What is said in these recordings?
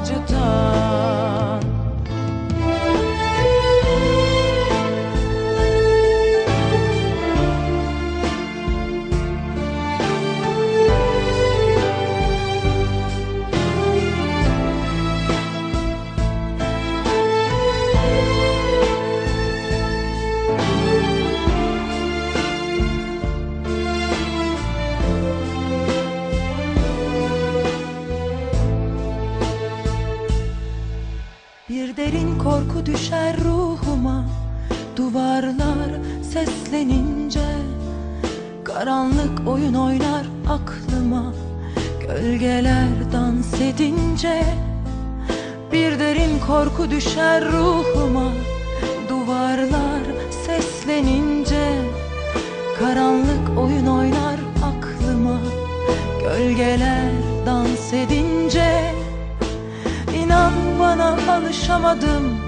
acıtan korku düşer ruhuma. Duvarlar seslenince Karanlık oyun oynar aklıma. Gölgeler dans edince Bir derin korku düşer ruhuma. Duvarlar seslenince Karanlık oyun oynar aklıma. Gölgeler dans edince İnan bana alışamadım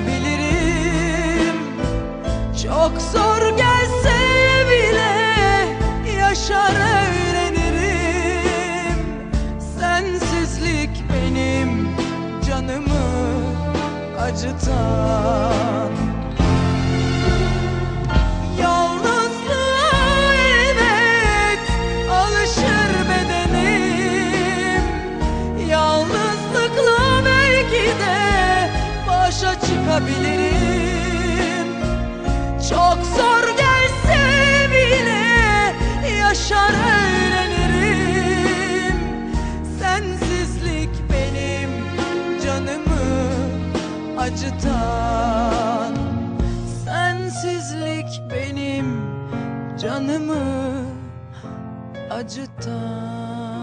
başa çıkabilirim Çok zor gelse bile yaşar öğrenirim. Sensizlik benim canımı acıtan acıtan Sensizlik benim canımı acıtan